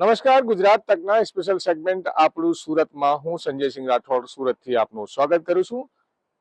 નમસ્કાર, Gujarat તકના special segment આપણું સુરતમાં હું સંજયસિંહ રાઠોડ સુરતથી આપનું સ્વાગત કરું છું.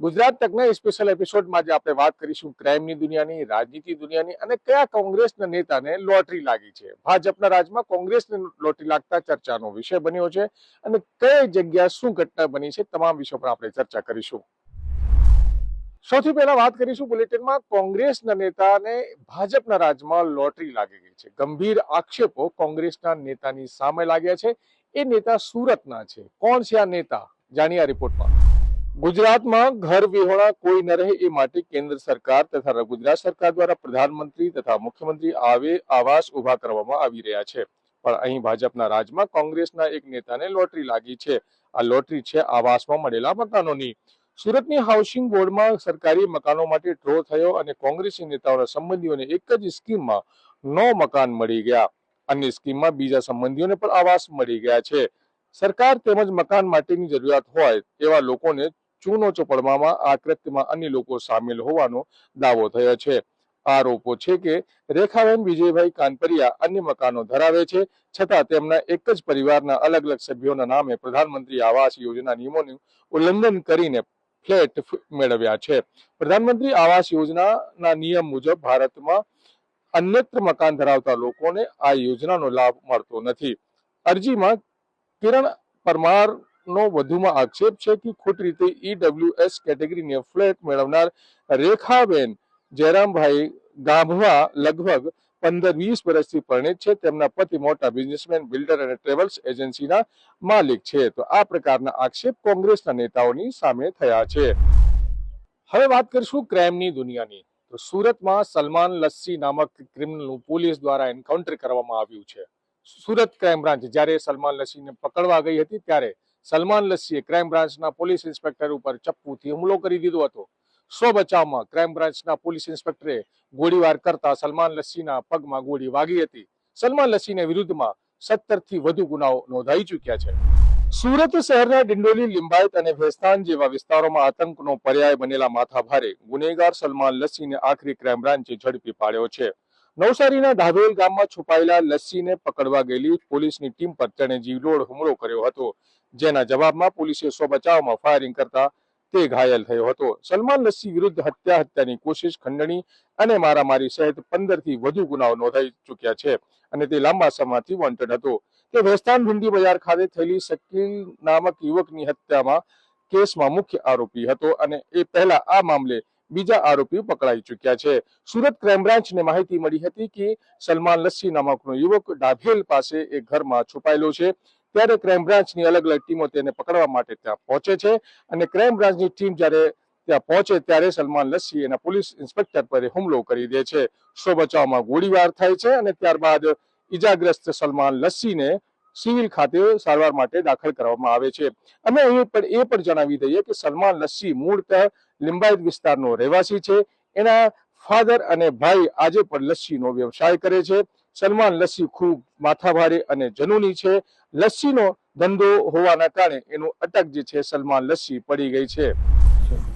ગુજરાત તકના સ્પેશિયલ એપિસોડમાં આજે આપણે વાત કરીશું ક્રાઇમની દુનિયાની, રાજનીતિ દુનિયાની અને કયા કોંગ્રેસના નેતાને લોટરી લાગી છે. ભાજપના રાજમાં કોંગ્રેસને લોટરી લાગતા ચર્ચાનો વિષય બન્યો છે અને કઈ જગ્યા શું ઘટના બની છે તમામ વિષયો પર આપણે ચર્ચા કરીશું. સૌથી પહેલા વાત કરીશું બુલેટિનમાં કોંગ્રેસના નેતાને ભાજપના રાજમાં લોટરી લાગી ગઈ છે. ગંભીર આક્ષેપો કોંગ્રેસના નેતાની સામે લાગ્યા છે. એ નેતા સુરતના છે. કોણ છે આ નેતા? જાણીએ રિપોર્ટમાં. ગુજરાતમાં ઘર વિહોણા કોઈ ન રહે એ માટે કેન્દ્ર સરકાર તથા ગુજરાત સરકાર દ્વારા પ્રધાનમંત્રી તથા મુખ્યમંત્રી આવે, આવાસ ઊભા કરવામાં આવી રહ્યા છે. પણ અહીં ભાજપના રાજમાં કોંગ્રેસના એક નેતાને લોટરી લાગી છે. આ લોટરી છે આવાસમાં મળેલા મકાનોની. સુરતની હાઉસિંગ બોર્ડમાં સરકારી મકાનો માટે ડ્રો થયો અને કોંગ્રેસી નેતાઓના સંબંધીઓને એક જ સ્કીમમાં નો મકાન મળી ગયા. અન્ય સ્કીમમાં બીજા સંબંધીઓને પણ આવાસ મળી ગયા છે. સરકાર તેમજ મકાન માટેની જરૂરિયાત હોય એવા લોકોને ચૂનો ચોપડવામાં આ કૃત્યમાં અન્ય લોકો સામેલ હોવાનો દાવો થયો છે. આરોપો છે કે રેખાબેન વિજયભાઈ કાનપરિયા અન્ય મકાનો ધરાવે છે. છતાં તેમના એક જ પરિવારના અલગ અલગ સભ્યોના નામે પ્રધાનમંત્રી આવાસ યોજના નિયમોનું ઉલ્લંઘન કરીને ફ્લેટ મેળવ્યા છે. પ્રધાનમંત્રી આવાસ યોજનાના નિયમ મુજબ ભારતમાં અન્યત્ર મકાન ધરાવતા લોકોને આ યોજનાનો લાભ મળતો નથી. અરજીમાં કિરણ પરમારનો વધુમાં આક્ષેપ છે કે ખોટી રીતે ઈડબ્લ્યુએસ કેટેગરીને ફ્લેટ મેળવનાર રેખાબેન જયરામભાઈ ગાભવા લગભગ પંદર વીસ વર્ષથી પરિણિત છે. તેમના પતિ મોટા બિઝનેસમેન, બિલ્ડર અને ટ્રેવલ્સ એજન્સીના માલિક છે. તો આ પ્રકારના આક્ષેપ કોંગ્રેસના નેતાઓની સામે થયા છે. હવે વાત કરીશું ક્રાઇમની દુનિયાની. સુરતમાં સલમાન લસ્સી નામક ક્રિમિનલનું પોલીસ દ્વારા એન્કાઉન્ટર કરવામાં આવ્યું છે. સુરત ક્રાઇમ બ્રાન્ચ જ્યારે સલમાન લસ્સીને પકડવા ગઈ હતી ત્યારે સલમાન લસ્સીએ ક્રાઇમ બ્રાન્ચના પોલીસ ઇન્સ્પેક્ટર ઉપર ચપ્પુથી હુમલો કરી દીધો હતો. સો બચાવમાં ક્રાઇમ બ્રાન્ચના પોલીસ ઇન્સ્પેક્ટરે ગોળીબાર કરતા સલમાન લસ્સીના પગમાં ગોળી વાગી હતી. સલમાન લસ્સીને વિરુદ્ધમાં સત્તરથી વધુ ગુનાઓ નોંધાઈ ચૂક્યા છે. સુરત શહેરના ડિંડોલી, લિંબાયત અને ભેસ્તાન જેવા વિસ્તારોમાં આતંકનો પર્યાય બનેલા માથાભારે ગુનેગાર સલમાન લસ્સીને આખરી ક્રાઇમ બ્રાન્ચે ઝડપી પાડ્યો છે. નવસારીના ધાબેલ ગામમાં છુપાયેલા લસ્સીને પકડવા ગયેલી પોલીસની ટીમ પર તેણે જીવલોડ હુમલો કર્યો હતો, જેના જવાબમાં પોલીસે સો બચાવમાં ફાયરિંગ કરતા તે ઘાયલ થયો હતો. સલમાન લસ્સી વિરુદ્ધ હત્યા હત્યાની કોશિશ ખંડણી અને મારામારી સહિત પંદરથી વધુ ગુનાઓ નોંધાઈ ચૂક્યા છે અને તે લાંબા સમયથી વોન્ટેડ હતો. તે વેસ્તાન ભીંડી બજાર ખાતે થયેલી શકીલ નામક યુવકની હત્યામાં કેસમાં મુખ્ય આરોપી હતો અને એ પહેલા આ મામલે બીજા આરોપી પકડાઈ ચૂક્યા છે. સુરત ક્રાઇમ બ્રાન્ચને માહિતી મળી હતી કે સલમાન લસ્સી નામકનો યુવક ડાભેલ પાસે એક ઘરમાં છુપાયેલો છે. ત્યારે ક્રાઇમ બ્રાન્ચની અલગ અલગ ટીમો તેને પકડવા માટે ત્યાં પહોંચે છે અને ક્રાઇમ બ્રાન્ચની ટીમ જ્યારે ત્યાં પહોંચે ત્યારે સલમાન લસ્સી એના પોલીસ ઇન્સ્પેક્ટર પર હુમલો કરી દે છે. સો બચાવમાં ગોળીબાર થાય છે અને ત્યારબાદ ઈજાગ્રસ્ત સલમાન લસ્સીને સિવિલ ખાતે સારવાર માટે દાખલ કરવામાં આવે છે. અમે અહીં પણ એ પણ જણાવી દઈએ કે સલમાન લસ્સી મૂળતઃ લિંબાયત વિસ્તારનો રહેવાસી છે. એના ફાધર અને ભાઈ આજે પણ લસ્સીનો વ્યવસાય કરે છે. સલમાન લસ્સી ખૂબ માથાભારે અને જનૂની છે. લસ્સીનો ધંધો હોવાના કારણે એનું અટક જે છે સલમાન લસ્સી પડી ગઈ છે.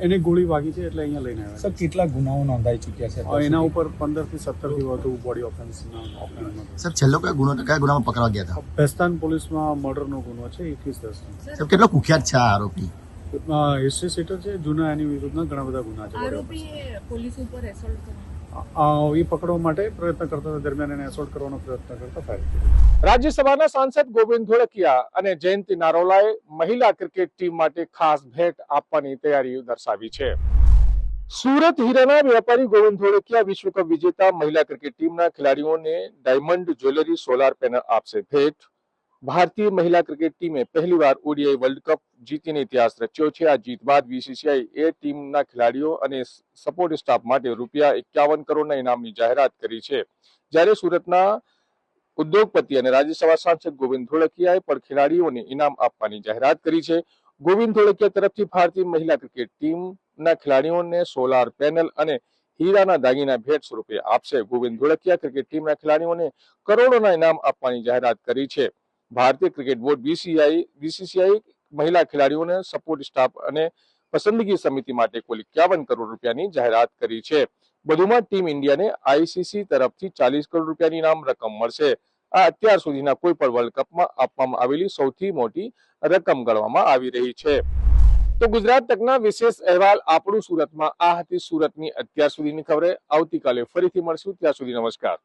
એને ગોળી વાગી છે એટલે અહીંયા લઈને આવ્યા સર કેટલા ગુનાઓ નોંધાઈ ચૂક્યા છે? એના ઉપર પંદરથી સત્તરથી વધુ બોડી ઓફેન્સના ઓફેન્સ સર છેલ્લો કયા ગુનો કયા ગુનામાં પકડવા ગયા હતા? ભેસ્તાન પોલીસમાં મર્ડરનો ગુનો છે એકવીસ દસ સર કેટલો કુખ્યાત છે આ આરોપી? હિસ્ટ્રી સેટર છે જૂના એની વિરુદ્ધના ઘણા બધા ગુના છે આરોપીએ પોલીસ ઉપર એસોલ્ટ કર્યો એ પકડવા માટે પ્રયત્ન કરતા દરમિયાન એને એસોલ્ટ કરવાનો પ્રયત્ન કરતા ફાયર રાજ્યસભાના સાંસદ ગોવિંદ ધોળકિયા અને જયંતિ નારોલાએ મહિલા ક્રિકેટ ટીમ માટે ખાસ ભેટ આપવાની તૈયારી દર્શાવી છે. સુરત હીરાના વેપારી ગોવિંદ ધોળકિયા વિશ્વ કપ વિજેતા મહિલા ક્રિકેટ ટીમના ખેલાડીઓને ડાયમંડ જ્વેલરી સોલાર પેનલ આપશે ભેટ. ભારતીય મહિલા ક્રિકેટ ટીમે પહેલીવાર ઓડીઆઈ વર્લ્ડ કપ જીતીને ઇતિહાસ રચ્યો છે. આ જીત બાદ બીસીસીઆઈ એ ટીમના ખેલાડીઓ અને સપોર્ટ સ્ટાફ માટે રૂપિયા એકાવન કરોડના ઇનામની જાહેરાત કરી છે. જ્યારે સુરતના ઉદ્યોગપતિ અને રાજ્યસભા સાંસદ ગોવિંદ ધોળકિયાએ પણ ખેલાડીઓને ઇનામ આપવાની જાહેરાત કરી છે. ગોવિંદ ધોળકિયા તરફથી ભારતીય મહિલા ક્રિકેટ ટીમના ખેલાડીઓને સોલાર પેનલ અને હીરાના દાગીના ભેટ સ્વરૂપે આપશે. ગોવિંદ ધોળકિયા ક્રિકેટ ટીમના ખેલાડીઓને કરોડોના ઇનામ આપવાની જાહેરાત કરી છે. ભારતીય ક્રિકેટ બોર્ડ બીસીઆઈ બીસીસીઆઈ મહિલા ખેલાડીઓને સપોર્ટ સ્ટાફ અને પસંદગી સમિતિ માટે કુલ એકાવન કરોડ રૂપિયાની જાહેરાત કરી છે. વધુમાં ટીમ ઇન્ડિયાને આઈસીસી તરફથી ચાલીસ કરોડ રૂપિયાની ઇનામ રકમ મળશે. આ અત્યાર સુધીના કોઈ પણ વર્લ્ડ કપમાં આપવામાં આવેલી સૌથી મોટી રકમ ગણવામાં આવી રહી છે. તો ગુજરાત તકના વિશેષ અહેવાલ આપણું સુરતમાં આ હતી સુરતની અત્યાર સુધીની ખબરે. આવતીકાલે ફરીથી મળશું. ત્યાં સુધી નમસ્કાર.